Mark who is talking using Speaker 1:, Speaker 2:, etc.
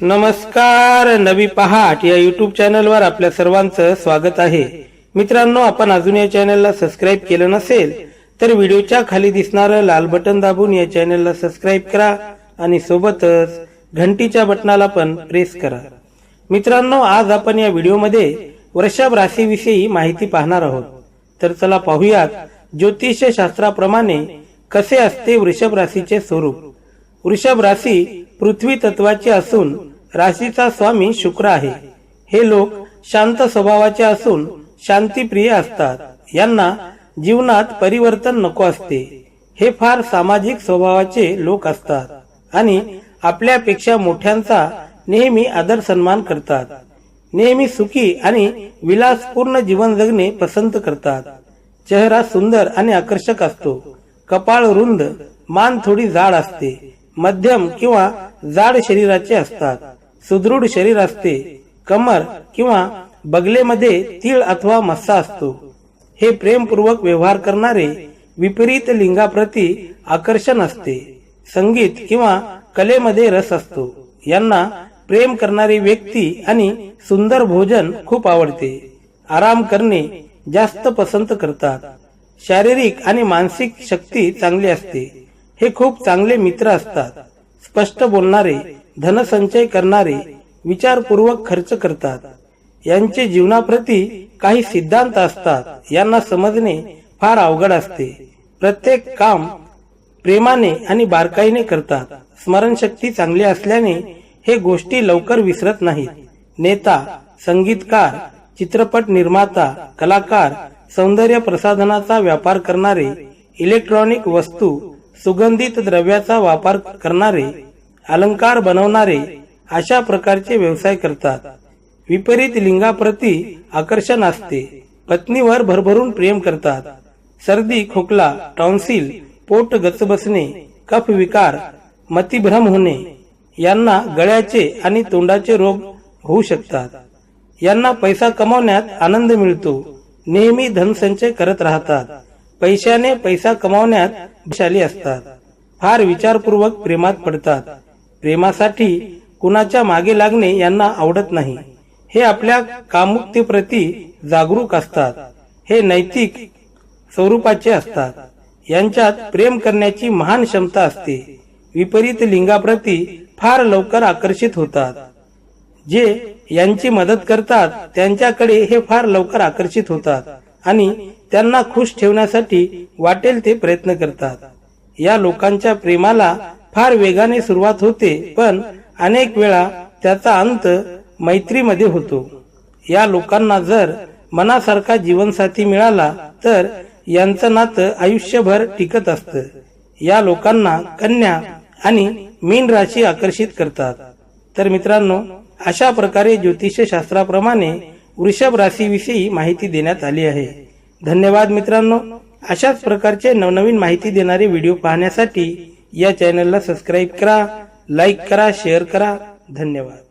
Speaker 1: नमस्कार नवी पहाट या युट्यूब चॅनलवर आपल्या सर्वांचं स्वागत आहे. मित्रांनो आपण अजून या चॅनलला सबस्क्राईब केलं नसेल तर व्हिडिओच्या खाली दिसणारं लाल बटन दाबून या चॅनलला सबस्क्राईब करा आणि सोबतच घंटीच्या बटनाला पण प्रेस करा. मित्रांनो आज आपण या व्हिडिओमध्ये वृषभ राशीविषयी माहिती पाहणार आहोत. तर चला पाहूयात ज्योतिष शास्त्राप्रमाणे कसे असते वृषभ राशीचे स्वरूप. वृषभ राशी पृथ्वी तत्वाचे असून राशीचा स्वामी शुक्र आहे. हे लोक शांत स्वभावाचे असून शांतीप्रिय असतात. यांना जीवनात परिवर्तन नको असते. हे फार सामाजिक स्वभावाचे लोक असतात आणि आपल्यापेक्षा मोठ्यांचा नेहमी आदर सन्मान करतात. नेहमी सुखी आणि विलासपूर्ण जीवन जगणे पसंत करतात. चेहरा सुंदर आणि आकर्षक असतो. कपाळ रुंद मान थोडी जाड असते. मध्यम किंवा जाड शरीराचे असतात. सुदृढ शरीर असते. कमर किंवा बगलेमध्ये तीळ अथवा मस्सा असतो. हे प्रेमपूर्वक व्यवहार करणारे विपरीत लिंगाप्रती आकर्षण असते. संगीत किंवा कलेमध्ये रस असतो. यांना प्रेम करणारी व्यक्ती आणि सुंदर भोजन खूप आवडते. आराम करणे जास्त पसंत करतात. शारीरिक आणि मानसिक शक्ती चांगली असते. हे खूप चांगले मित्र असतात. स्पष्ट बोलणारे धनसंचय करणारे विचारपूर्वक खर्च करतात. यांचे जीवनाप्रती काही सिद्धांत असतात यांना समजणे फार अवघड असते. प्रत्येक काम प्रेमाने आणि बारकाईने करतात. स्मरणशक्ती चांगली असल्याने हे गोष्टी लवकर विसरत नाहीत. नेता संगीतकार चित्रपट निर्माता कलाकार सौंदर्य प्रसाधनाचा व्यापार करणारे इलेक्ट्रॉनिक वस्तू सुगंधित द्रव्याचा वापर करणारे अलंकार बनवणारे अशा प्रकारचे व्यवसाय करतात. विपरीत लिंगाप्रती आकर्षण असते. पत्नीवर भरभरून प्रेम करतात. सर्दी खोकला टॉन्सिल पोट गच बसणे कफ विकार मतिभ्रम होणे यांना गळ्याचे आणि तोंडाचे रोग होऊ शकतात. यांना पैसा कमावण्यात आनंद मिळतो. नेहमी धनसंचय करत राहतात. पैशाने पैसा कमावण्यात शाली असतात. फार विचारपूर्वक प्रेमात पडतात. प्रेमासाठी कुणाच्या मागे लागणे यांना आवडत नाही. हे आपल्या कामुक्तीप्रती जागरूक असतात. हे नैतिक स्वरूपाचे असतात. यांच्यात प्रेम करण्याची महान क्षमता असते. विपरीत लिंगाप्रती फार लवकर आकर्षित होतात. जे यांची मदत करतात त्यांच्याकडे हे फार लवकर आकर्षित होतात. आणि त्यांना खुश ठेवण्यासाठी वाटेल ते प्रयत्न करतात. या लोकांच्या प्रेमाला फार वेगाने सुरुवात होते पण अनेक वेळा त्याचा अंत मैत्रीमध्ये होतो. या लोकांना जर मनासारखा जीवनसाथी मिळाला तर यांचं नातं आयुष्यभर टिकत असतं. या लोकांना कन्या आणि मीन राशी आकर्षित करतात. तर मित्रांनो अशा प्रकारे ज्योतिषशास्त्राप्रमाणे वृषभ राशीविषयी माहिती देण्यात आली आहे. धन्यवाद मित्रांनो. अशाच प्रकारचे नवनवीन माहिती देणारे व्हिडिओ पाहण्यासाठी या चॅनलला सबस्क्राईब करा लाईक करा शेअर करा. धन्यवाद.